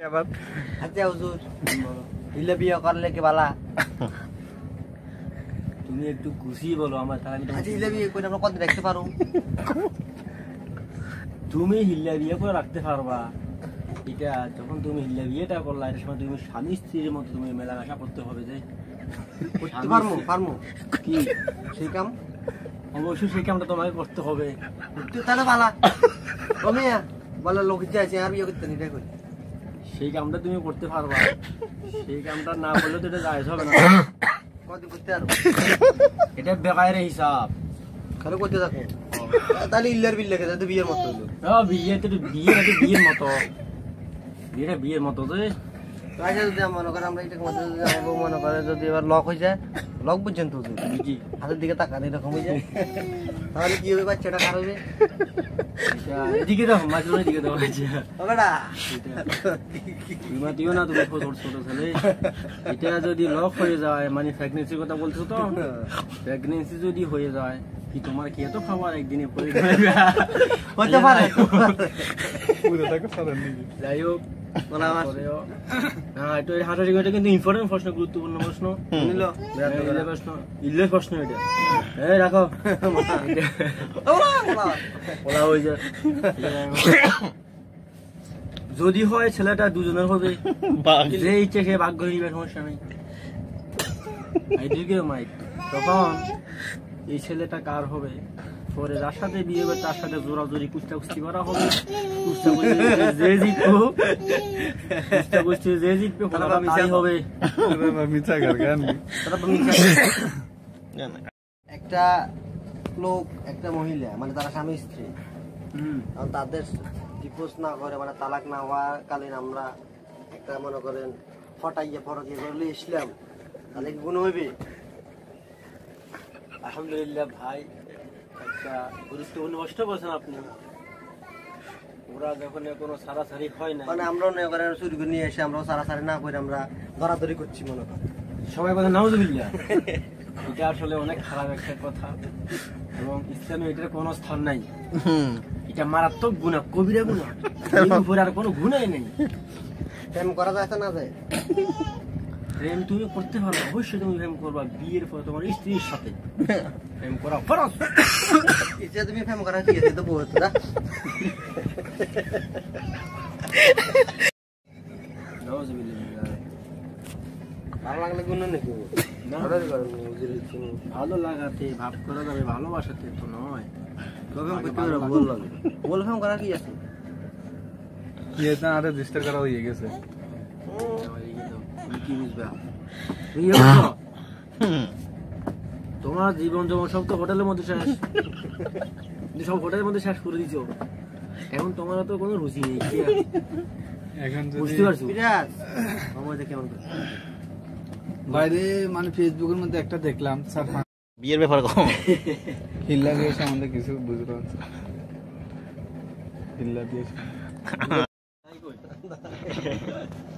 আচ্ছা হুজুর। হিলে বিয়ে করলে কি বালা? তুমি একটু খুশি বলো আমার তাহলে তোমাকে- আচ্ছা হিলে বিয়ে করে আমরা কত দেখতে পারো? তুমি হিল্লা বিয়ে করে রাখতে পারবা। এটা যখন তুমি হিল্লা বিয়েটা করলা এটার সময় তুমি স্বামী স্ত্রীর মতো তুমি মেলামেশা করতে হবে যে করতে পারমু পারমু কি? সেই কাম? অবশ্যই সেই কামটা তোমাকে করতে হবে। তাহলে বালা। কমিয়া বলে লোক ইচ্ছা আছে আর বিয়ে করতে করি সেই কামটা তুমি করতে পারবা। সেই কামটা না করলে তো এটা জায়জ হবে না। করতে এটা বেকায়ের হিসাব। খালি করতে থাকো। তাহলে ইল্লার বিল লেখে তো বিয়ের মতো হলো বিয়ে তো বিয়ে বিয়ের মতো। বিয়েটা বিয়ের মতো যে আচ্ছা যদি মনে আমরা যদি বউ মনে করে যদি এবার লক হয়ে যায় লক বুঝছেন তো? হাতের দিকে তাকান এরকম হয়ে যায়। তাহলে কি হবে বাচ্চাটা খারাপ হবে? এটা দাও মাঝখানে দিকে দাও ওটা না তুমি ছোট ছোট ছেলে। এটা যদি লক হয়ে যায় মানে প্রেগনেন্সির কথা বলছো তো? প্রেগনেন্সি যদি হয়ে যায় কি তোমার কি এত খাবার একদিনে পরে হতে পারে। যাই হোক। বলা আমার তারপরেও- এটা হাঁটারি এটা কিন্তু ইম্পর্টেন্ট প্রশ্ন গুরুত্বপূর্ণ প্রশ্ন। নিল ইল্লে প্রশ্ন ইল্লে প্রশ্ন এটা। এই রাখো। বলা হয়ে যায়। যদি হয় ছেলেটা দুজনের হবে। যে ইচ্ছে সে ভাগ্য নিবে সমস্যা নেই। মাইক তখন এই ছেলেটা কার হবে? পরে যার সাথে বিয়ে হবে তার সাথে জোরাজোরি কুস্তা কুস্তি করা হবে। কুস্তা কুস্তি যে জিতবো কুস্তা কুস্তি যে জিতবে তারা তারা তাই হবে। তারা তো মিথ্যা একটা লোক একটা মহিলা মানে তারা স্বামী স্ত্রী। তাদের ডিভোর্স না করে মানে তালাক না হওয়া কালীন আমরা একটা মনে করেন ফটাইয়ে ফরকে করলে ইসলাম তাহলে কি গুণ হইবে? আলহামদুলিল্লাহ ভাই একটা গুরুত্বপূর্ণ প্রশ্ন বলছেন আপনি। ওরা যখন কোনো সারাসারি হয় না মানে আমরাও মনে করেন চুরি করে নিয়ে এসে আমরাও সারাসারি না করে আমরা ধরাধরি করছি মনে করেন। সবাই কথা নাউজুবিল্লাহ। এটা আসলে অনেক খারাপ একটা কথা। এবং ইসলামে এটার কোনো স্থান নাই। এটা মারাত্মক গুণা কবিরা গুণা। উপরে আর কোনো গুণাই নেই। প্রেম করা যায় না যায়? প্রেম তুমি করতে পারো অবশ্যই তুমি প্রেম করবা বিয়ের পর তোমার স্ত্রীর সাথে। প্রেম করা ফরজ। ইচ্ছে তুমি প্রেম করা কি আছে? তো বহুত না। ভালো লাগলে গুণ নাকি ভালো লাগাতে ভাব করা যাবে ভালোবাসাতে তো নয়। প্রেম করতে পারো বল লাগে। বল প্রেম করা কি আছে? রেজিস্টার করা হয়ে গেছে। আমার? তোমার জীবন যেমন সব তো হোটেলের মধ্যে শেষ। সব হোটেলের মধ্যে শেষ করে দিছো এখন তোমার তো কোনো রুচি নেই এখন বুঝতে পারছ? সময় কেমন বাইরে মানে ফেসবুকের মধ্যে একটা দেখলাম স্যার বিয়ের ব্যাপারে কম। হিল্লা বিয়ে সম্বন্ধে কিছু বুঝতে পারছি? হিল্লা বিয়ে?